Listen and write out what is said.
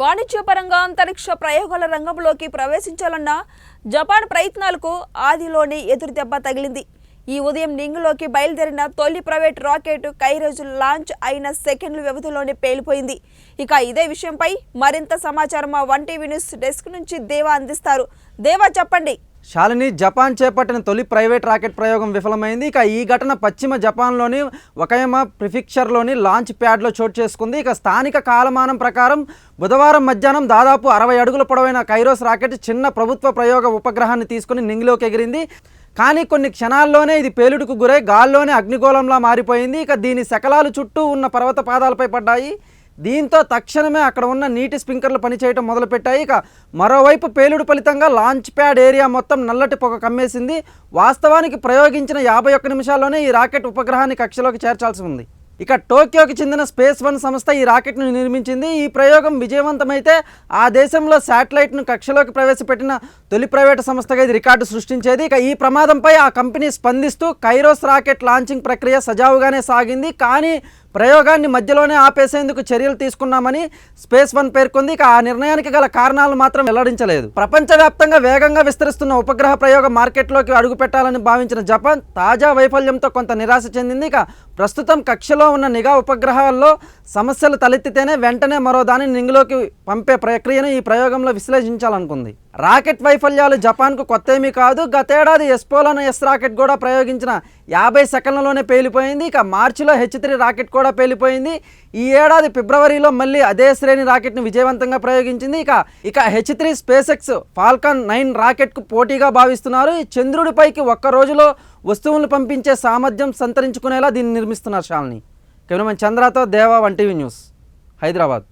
వాణిజ్యపరంగా అంతరిక్ష ప్రయోగాల రంగంలోకి ప్రవేశించాలన్న జపాన్ ప్రయత్నాలకు ఆదిలోనే ఎదురుదెబ్బ తగిలింది. ఈ ఉదయం నింగులోకి బయలుదేరిన తొలి ప్రైవేట్ రాకెట్ కైరోజు లాంచ్ అయిన సెకండ్ల వ్యవధిలోనే పేలిపోయింది. ఇక ఇదే విషయంపై మరింత సమాచారం మా వన్ టీవీ న్యూస్ డెస్క్ నుంచి దేవా అందిస్తారు. దేవా చెప్పండి. శాలిని జపాన్ చేపట్టిన తొలి ప్రైవేట్ రాకెట్ ప్రయోగం విఫలమైంది. ఇక ఈ ఘటన పశ్చిమ జపాన్లోని ఒకయమ ప్రిఫిక్చర్లోని లాంచ్ ప్యాడ్లో చోటు చేసుకుంది. ఇక స్థానిక కాలమానం ప్రకారం బుధవారం మధ్యాహ్నం దాదాపు అరవై అడుగుల పొడవైన కైరోస్ రాకెట్ చిన్న ప్రభుత్వ ప్రయోగ ఉపగ్రహాన్ని తీసుకుని నింగిలోకి ఎగిరింది. కానీ కొన్ని క్షణాల్లోనే ఇది పేలుడుకు గురై గాల్లోనే అగ్నిగోళంలా మారిపోయింది. ఇక దీని శకలాలు చుట్టూ ఉన్న పర్వత పాదాలపై పడ్డాయి. దీంతో తక్షణమే అక్కడ ఉన్న నీటి స్ప్రింకర్లు పనిచేయటం మొదలుపెట్టాయి. ఇక మరోవైపు పేలుడు ఫలితంగా లాంచ్ ప్యాడ్ ఏరియా మొత్తం నల్లటి పొగ కమ్మేసింది. వాస్తవానికి ప్రయోగించిన యాభై ఒక్క నిమిషాల్లోనే ఈ రాకెట్ ఉపగ్రహాన్ని కక్షలోకి చేర్చాల్సి ఉంది. ఇక టోక్యోకి చెందిన స్పేస్ వన్ సంస్థ ఈ రాకెట్ను నిర్మించింది. ఈ ప్రయోగం విజయవంతమైతే ఆ దేశంలో శాటిలైట్ను కక్షలోకి ప్రవేశపెట్టిన తొలి ప్రైవేటు సంస్థగా ఇది రికార్డు సృష్టించేది. ఇక ఈ ప్రమాదంపై ఆ కంపెనీ స్పందిస్తూ కైరోస్ రాకెట్ లాంచింగ్ ప్రక్రియ సజావుగానే సాగింది. కానీ ప్రయోగాన్ని మధ్యలోనే ఆపేసేందుకు చర్యలు తీసుకున్నామని స్పేస్ వన్ పేర్కొంది. ఇక ఆ నిర్ణయానికి గల కారణాలు మాత్రం వెల్లడించలేదు. ప్రపంచవ్యాప్తంగా వేగంగా విస్తరిస్తున్న ఉపగ్రహ ప్రయోగ మార్కెట్లోకి అడుగుపెట్టాలని భావించిన జపాన్ తాజా వైఫల్యంతో కొంత నిరాశ చెందింది. ఇక ప్రస్తుతం కక్షలో ఉన్న నిఘా ఉపగ్రహాల్లో సమస్యలు తలెత్తితేనే వెంటనే మరో దానిని నింగిలోకి పంపే ప్రక్రియను ఈ ప్రయోగంలో విశ్లేషించాలనుకుంది. రాకెట్ వైఫల్యాలు జపాన్కు కొత్త ఏమీ కాదు. గతేడాది ఎస్పోలోన ఎస్ రాకెట్ కూడా ప్రయోగించిన యాభై సెకండ్లలోనే పేలిపోయింది. ఇక మార్చిలో హెచ్ త్రీ రాకెట్ కూడా పేలిపోయింది. ఈ ఏడాది ఫిబ్రవరిలో మళ్ళీ అదే శ్రేణి రాకెట్ను విజయవంతంగా ప్రయోగించింది. ఇక ఇక H three SpaceX Falcon nine రాకెట్కు పోటీగా భావిస్తున్నారు. ఈ చంద్రుడిపైకి ఒక్క రోజులో వస్తువులను పంపించే సామర్థ్యం సంతరించుకునేలా దీన్ని నిర్మిస్తున్నారు షాల్ని. కెమెరామెన్ చంద్రతో దేవా వన్ టీవీ న్యూస్ హైదరాబాద్.